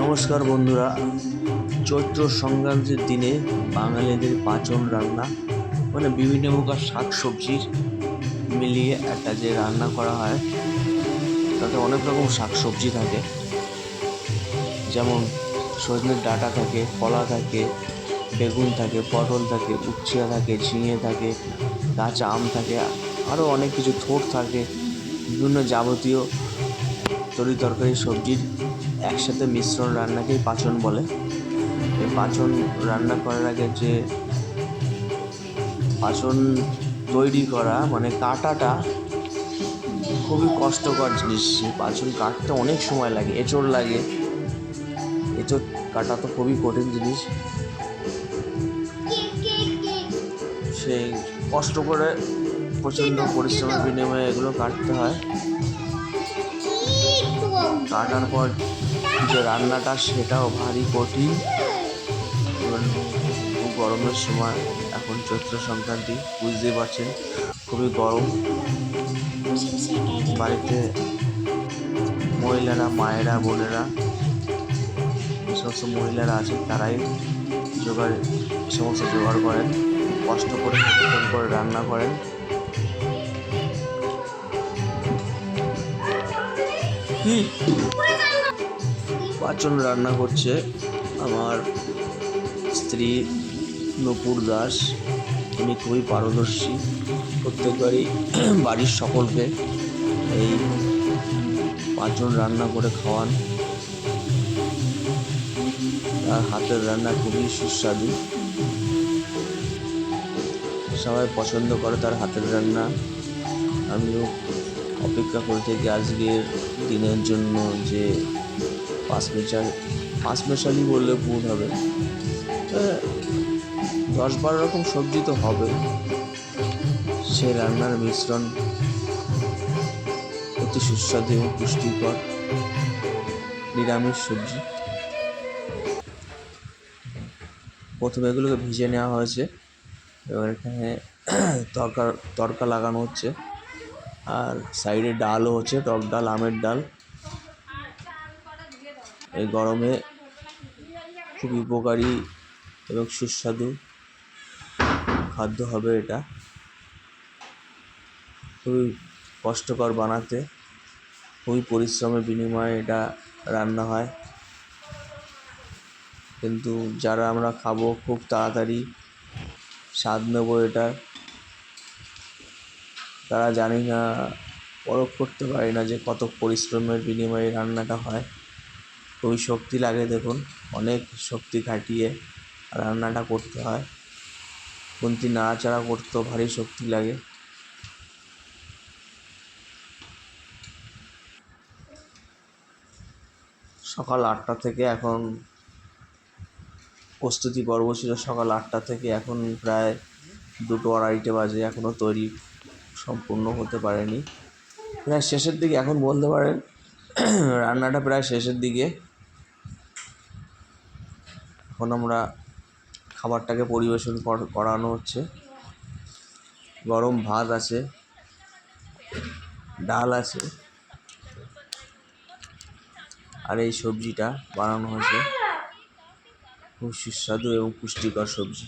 নমস্কার বন্ধুরা, চৈত্র সংক্রান্তির দিনে বাঙালিদের পাচন রান্না মানে বিভিন্ন প্রকার শাক সবজির মিলিয়ে একটা যে রান্না করা হয়, তাতে অনেক রকম শাক সবজি থাকে। যেমন সজনের ডাঁটা থাকে, কলা থাকে, বেগুন থাকে, পটল থাকে উচ্ছিয়া থাকে, ঝিঙে থাকে, কাঁচা আম থাকে, আরও অনেক কিছু থোড় থাকে, বিভিন্ন যাবতীয় তরি তরকারি, সবজির একসাথে মিশ্রণ রান্নাকেই পাচন বলে। এই পাচন রান্না করার আগে যে পাচন তৈরি করা মানে কাটাটা খুবই কষ্টকর জিনিস। পাচন কাটতে অনেক সময় লাগে, এঁচড় লাগে। এঁচড় কাটা তো খুবই কঠিন জিনিস। সেই কষ্ট করে প্রচণ্ড পরিশ্রমের বিনিময়ে এগুলো কাটতে হয়। কাটার পর যে রান্নাটা সেটাও ভারী কঠিন। গরমের সময় এখন চৈত্র সংক্রান্তি, বুঝতেই পারছেন, খুবই গরম। বাড়িতে মহিলারা, মায়েরা, বোনেরা, সমস্ত মহিলারা আছে, তারাই জোগাড়, সমস্ত জোগাড় করেন, কষ্ট করে করে রান্না করেন। কি পাচন রান্না করছে। আমার স্ত্রী নপুর দাস, উনি খুবই পারদর্শী। প্রত্যেকবারই বাড়ির সকলকে এই পাঁচজন রান্না করে খাওয়ান। তার হাতের রান্না খুবই সুস্বাদু। সবাই পছন্দ করে তার হাতের রান্না। আমিও অপেক্ষা করে থাকি আজকের দিনের জন্য যে পাঁচ মেশাল পাঁচ মেশালি বললে ভুল হবে। দশ বারো রকম সবজি তো হবে। সে রান্নার মিশ্রণ অতি সুস্বাদু এবং পুষ্টিকর নিরামিষ সবজি। প্রথমে এগুলোকে ভিজে নেওয়া হয়েছে। এবার এখানে তরকা তরকা লাগানো হচ্ছে। আর সাইডে ডালও হচ্ছে, টক ডাল, আমের ডাল। এই গরমে খুবই উপকারী এবং সুস্বাদু খাদ্য হবে এটা। খুবই কষ্টকর বানাতে, খুবই পরিশ্রমের বিনিময়ে এটা রান্না হয়। কিন্তু যারা আমরা খাব, খুব তাড়াতাড়ি স্বাদ নেব এটার। তারা জানি না, পরখ করতে পারি না যে কত পরিশ্রমের বিনিময়ে রান্নাটা হয়। খুবই শক্তি লাগে দেখুন, অনেক শক্তি খাটিয়ে রান্নাটা করতে হয়। খুন্তি নাড়াচাড়া করতেও ভারী শক্তি লাগে। সকাল আটটা থেকে এখন প্রস্তুতি পর্ব ছিল, সকাল আটটা থেকে এখন প্রায় দুটো আড়াইটে বাজে এখনও তৈরি সম্পূর্ণ হতে পারেনি। প্রায় শেষের দিকে, এখন বলতে পারেন, রান্নাটা প্রায় শেষের দিকে। এখন আমরা খাবারটাকে পরিবেশন কর- করানো হচ্ছে। গরম ভাত আছে, ডাল আছে, আর এই সবজিটা বানানো হয়েছে। খুব সুস্বাদু এবং পুষ্টিকর সবজি।